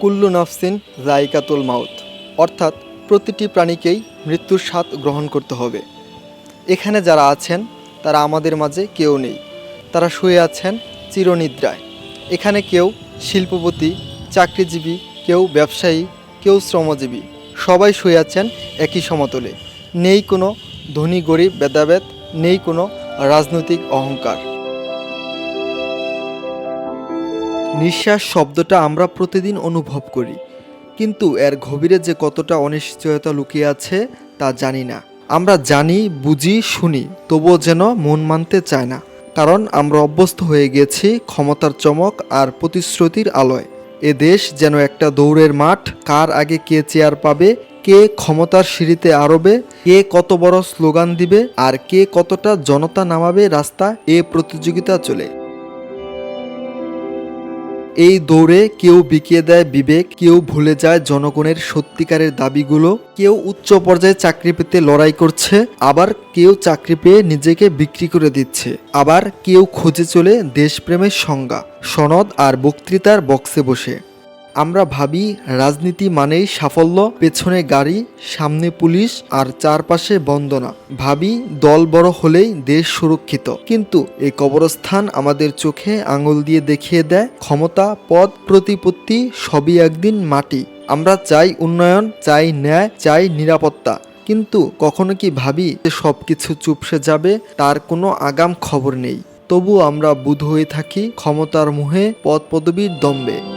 কুল্লু নাফসিন জাইকাতুল মাউত। অর্থাৎ প্রতিটি প্রাণীকেই মৃত্যুর স্বাদ গ্রহণ করতে হবে। এখানে যারা আছেন, তারা আমাদের মাঝে কেউ নেই। তারা শুয়ে আছেন চিরনিদ্রায়। এখানে কেউ শিল্পপতি, চাকরিজীবী, কেউ ব্যবসায়ী, কেউ শ্রমজীবী, সবাই শুয়ে আছেন একই সমতলে। নেই কোনো ধনী গরিব ভেদাভেদ, নেই কোনো রাজনৈতিক অহংকার। নিঃশ্বাস শব্দটা আমরা প্রতিদিন অনুভব করি। কিন্তু এর গভীরে যে কতটা অনিশ্চয়তা লুকিয়ে আছে, তা জানি না। আমরা জানি, বুঝি, শুনি, তবুও যেন মন মানতে চায় না। কারণ আমরা অভ্যস্ত হয়ে গেছি ক্ষমতার চমক আর প্রতিশ্রুতির আলোয়। এ দেশ যেন একটা দৌড়ের মাঠ, কার আগে কে চেয়ার পাবে, কে ক্ষমতার সিঁড়িতে আরবে, কে কত বড় স্লোগান দিবে, আর কে কতটা জনতা নামাবে রাস্তা এ প্রতিযোগিতা চলে। এই দৌড়ে কেউ বিকিয়ে দেয় বিবেক, কেউ ভুলে যায় জনগণের সত্যিকারের দাবিগুলো, কেউ উচ্চ পর্যায়ে চাকরি পেতে লড়াই করছে, আবার কেউ চাকরি পেয়ে নিজেকে বিক্রি করে দিচ্ছে, আবার কেউ খুঁজে চলে দেশপ্রেমের সংজ্ঞা, সনদ আর বক্তৃতার বক্সে বসে। আমরা ভাবি রাজনীতি মানেই সাফল্য, পেছনে গাড়ি, সামনে পুলিশ আর চারপাশে বন্দনা। ভাবি দল বড় হলেই দেশ সুরক্ষিত। কিন্তু এই কবরস্থান আমাদের চোখে আঙুল দিয়ে দেখিয়ে দেয় ক্ষমতা, পদ, প্রতিপত্তি সবই একদিন মাটি। আমরা চাই উন্নয়ন, চাই ন্যায়, চাই নিরাপত্তা। কিন্তু কখনো কি ভাবি যে সব কিছু চুপসে যাবে, তার কোনো আগাম খবর নেই। তবু আমরা বুধ হয়ে থাকি ক্ষমতার মুহে পদ পদবীর দম্বে।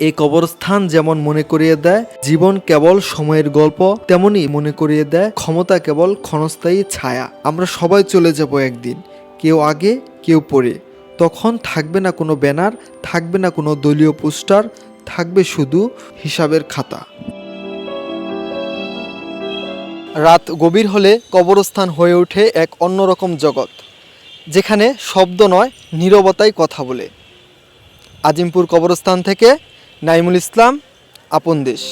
এই কবরস্থান যেমন মনে করিয়ে দেয়, জীবন কেবল সময়ের গল্প, তেমনি মনে করিয়ে দেয় ক্ষমতা কেবল ক্ষণস্থায়ী ছায়া। আমরা সবাই চলে যাব একদিন, কেউ আগে, কেউ পরে। তখন থাকবে না কোনো ব্যানার, থাকবে না কোনো দলীয় পোস্টার, থাকবে শুধু হিসাবের খাতা। রাত গভীর হলে কবরস্থান হয়ে ওঠে এক অন্যরকম জগৎ, যেখানে শব্দ নয়, নীরবতাই কথা বলে। আজিমপুর কবরস্থান থেকে নাইমুল ইসলাম আপন দেশ।